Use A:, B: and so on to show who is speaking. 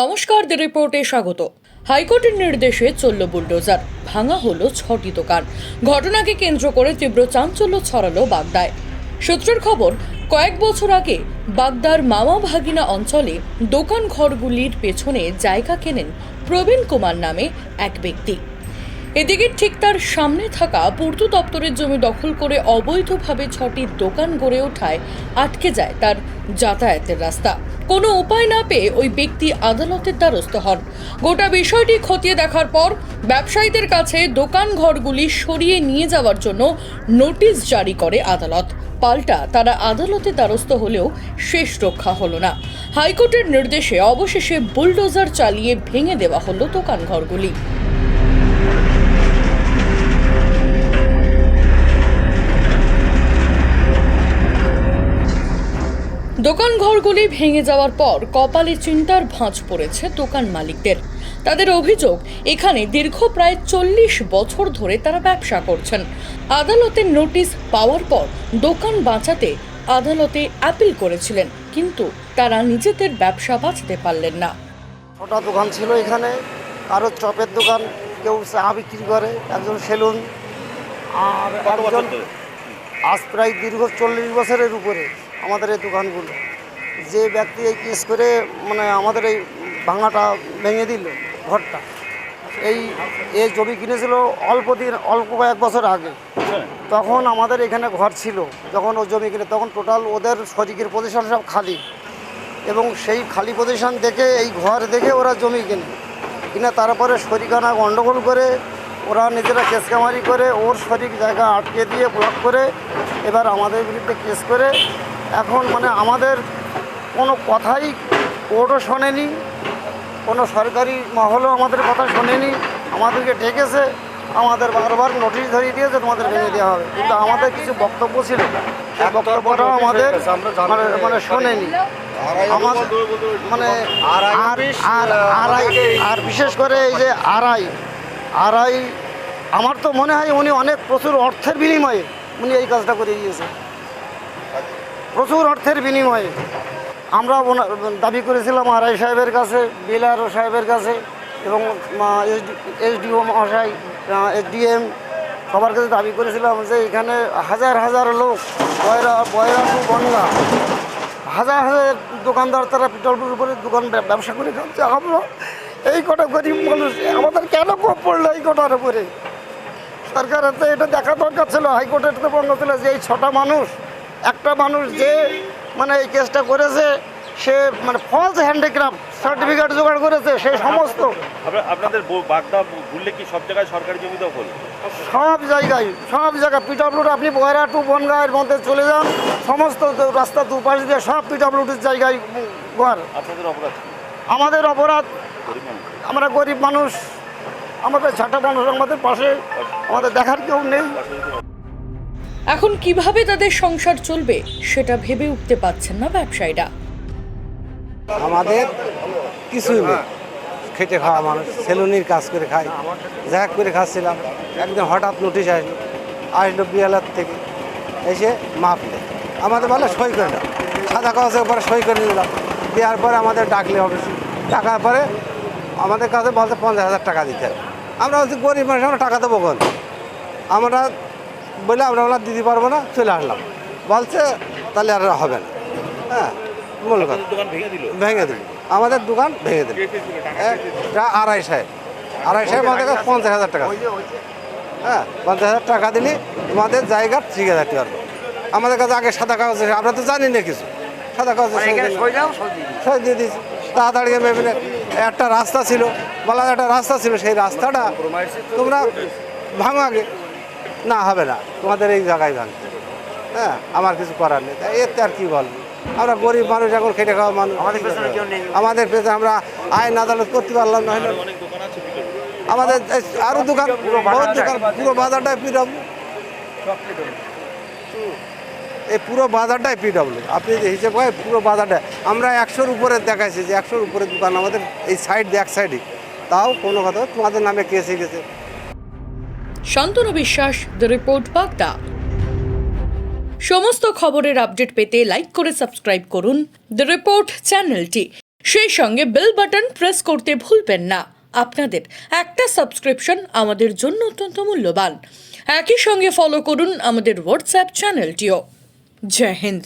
A: নমস্কার, দ্য রিপোর্টে স্বাগত। হাইকোর্টের নির্দেশে চলল বুলডোজার, ভাঙা হলো ছটি দোকান। ঘটনাকে কেন্দ্র করে তীব্র চাঞ্চল্য ছড়ালো বাগদায়। সূত্রের খবর, কয়েক বছর আগে বাগদার মামা ভাগিনা অঞ্চলে দোকান ঘরগুলির পেছনে জায়গা কেনেন প্রবীণ কুমার নামে এক ব্যক্তি। এদিকে ঠিক তার সামনে থাকা পূর্ত দপ্তরের জমি দখল করে অবৈধভাবে ছটি দোকান গড়ে ওঠায়, আটকে যায় তার যাতায়াতের রাস্তা। কোনো উপায় না পেয়ে ওই ব্যক্তি আদালতের দ্বারস্থ হন। গোটা বিষয়টি খতিয়ে দেখার পর ব্যবসায়ীদের কাছে দোকান ঘরগুলি সরিয়ে নিয়ে যাওয়ার জন্য নোটিশ জারি করে আদালত। পাল্টা তারা আদালতে দ্বারস্থ হলেও শেষ রক্ষা হলো না। হাইকোর্টের নির্দেশে অবশেষে বুলডোজার চালিয়ে ভেঙে দেওয়া হলো দোকান দোকান ঘরগুলি ভেঙে যাওয়ার পর কপালে চিন্তার ভাঁজ পড়েছে দোকান মালিকদের। তাদের অভিযোগ এখানে দীর্ঘ প্রায় চল্লিশ বছর ধরে তারা ব্যবসা করছেন। আদালতের নোটিশ পাওয়ার পর দোকান বাঁচাতে আদালতে অ্যাপিল করেছিলেন কিন্তু তারা নিজেদের ব্যবসা বাঁচতে পারলেন না।
B: ছটা দোকান ছিল এখানে কারও চপের দোকান কেউ চা বিক্রি করে একজন সেলুন আর একজন আজ প্রায় দীর্ঘ চল্লিশ বছরের উপরে আমাদের এই দোকানগুলো। যে ব্যক্তি এই কেস করে মানে আমাদের এই ভাঙাটা ভেঙে দিল ঘরটা, এই এই জমি কিনেছিল অল্প দিন, অল্প কয়েক বছর আগে। তখন আমাদের এখানে ঘর ছিল, যখন ও জমি কিনে, তখন টোটাল ওদের শরিকের পজিশন সব খালি। এবং সেই খালি পজিশন দেখে, এই ঘর দেখে ওরা জমি কিনে। কিনে তারপরে শরিকানা গণ্ডগোল করে ওরা নিজেরা কেস কামারি করে ওর সঠিক জায়গা আটকে দিয়ে ব্লক করে এবার আমাদের বিরুদ্ধে কেস করে। এখন মানে আমাদের কোনো কথাই কোর্টও শোনেনি কোনো সরকারি মহলও আমাদের কথা শোনেনি আমাদেরকে ডেকেছে আমাদের বারবার নোটিশ ধরিয়ে দিয়েছে তোমাদের ভেঙে দেওয়া হবে। কিন্তু আমাদের কিছু বক্তব্য ছিল সেই বক্তব্যটাও আমাদের মানে মানে শোনেনি। মানে আর আর আর বিশেষ করে এই যে আড়াই আড়াই আমার তো মনে হয় উনি অনেক প্রচুর অর্থের বিনিময়ে উনি এই কাজটা করে দিয়েছে। প্রচুর অর্থের বিনিময়ে। আমরা দাবি করেছিলাম আড়াই সাহেবের কাছে, বিলারও সাহেবের কাছে এবং এসডিও মহাশয় এসডিএম সবার কাছে দাবি করেছিলাম যে এখানে হাজার হাজার লোক, বয়রা বয়রা টু হাজার হাজার দোকানদার তারা পিটলপুর উপরে দোকান ব্যবসা করে খাচ্ছে। আমরা এই কটা গরিব মানুষ, আমাদের কেন কোপ পড়ল এই কটার উপরে? সরকারের তো এটা দেখা দরকার ছিল হাইকোর্টের তো বন্ধ ছিল যে এই ছটা মানুষ একটা মানুষ যে মানে এই কেসটা করেছে সে মানে ফলস হ্যান্ডিক্রাফট সার্টিফিকেট জোগাড় করেছে সে সমস্ত।
C: আপনাদের বাগদা ঘুরলে কি সব জায়গায় সরকারি জমি দখল
B: সব জায়গায় সব জায়গায় পিডাব্লিউড আপনি বয়রা টু বনগাঁয়ের মধ্যে চলে যান সমস্ত রাস্তা দুপাশ দিয়ে সব পিডাব্লিউডির জায়গায় ঘর।
C: আপনাদের অপরাধ
B: আমাদের অপরাধ আমরা গরিব মানুষ আমাদের ছাটা মানুষ আমাদের পাশে আমাদের দেখার কেউ নেই।
A: এখন কীভাবে তাদের সংসার চলবে সেটা ভেবে উঠতে পারছেন না ব্যবসায়ীরা।
D: আমাদের কিছুই নেই। খেটে খাওয়া মানুষ সেলুনির কাজ করে খাই জ্যাক করে খাচ্ছিলাম একদিন হঠাৎ নোটিশ আসলো আসলো বিয়ালার থেকে এসে মাপ দেয় আমাদের বলে সই করে দাও সাদা কাগজের উপরে সই করে নিলাম দেওয়ার পরে আমাদের ডাকলে অফিসে ডাকার পরে আমাদের কাছে বলতে পঞ্চাশ হাজার টাকা দিতে হবে। আমরা বলছি গরিব মানুষ আমরা টাকা দেবো কোন আমরা বলে আমরা বললাম দিতে পারব না চলে আসলাম। বলছে তাহলে আর হবে না। হ্যাঁ মূল কথা।
C: ভেঙে দিল।
D: আমাদের দোকান ভেঙে দিল। এটা আড়াই সাহেব। আড়াই সাহেব আমাদের কাছে পঞ্চাশ হাজার টাকা। হ্যাঁ পঞ্চাশ হাজার টাকা দিলে তোমাদের জায়গা ঠিক আছে পারব। আমাদের কাছে আগে সাদা কাগজ আছে, আমরা তো জানি না কিছু। সাদা কাগজ সই দিয়ে দিয়েছি। তাড়াতাড়ি ভেবে একটা রাস্তা ছিল। বলা একটা রাস্তা ছিল সেই রাস্তাটা তোমরা ভাঙো আগে। না হবে না তোমাদের এই জায়গায় ভাঙতে হ্যাঁ আমার কিছু করার নেই। তাই এতে আর কি বলব? আমরা গরিব মানুষ এখন খেটে খাওয়া মানুষ। আমাদের পেছনে আমরা আইন আদালত করতে পারলাম না। আমাদের আরও দোকান বহুত দোকান পুরো বাজারটাই পিডব্লিউ। এই পুরো বাজারটাই পিডব্লিউ। আপনি যে হিসেব পুরো বাজারটা আমরা একশোর উপরে দেখাইছি যে একশোর উপরে দোকান আমাদের এই সাইড এক সাইডে তাও কোনো কথা তোমাদের নামে কেসে গেছে।
A: শান্তনু বিশ্বাস দ্য রিপোর্ট বাগদা। সমস্ত খবরের আপডেট পেতে লাইক করে সাবস্ক্রাইব করুন দ্য রিপোর্ট চ্যানেলটি সেই সঙ্গে বেল বাটন প্রেস করতে ভুলবেন না। আপনাদের একটা সাবস্ক্রিপশন আমাদের জন্য অত্যন্ত মূল্যবান। একই সঙ্গে ফলো করুন আমাদের হোয়াটসঅ্যাপ চ্যানেলটিও জয় হিন্দ।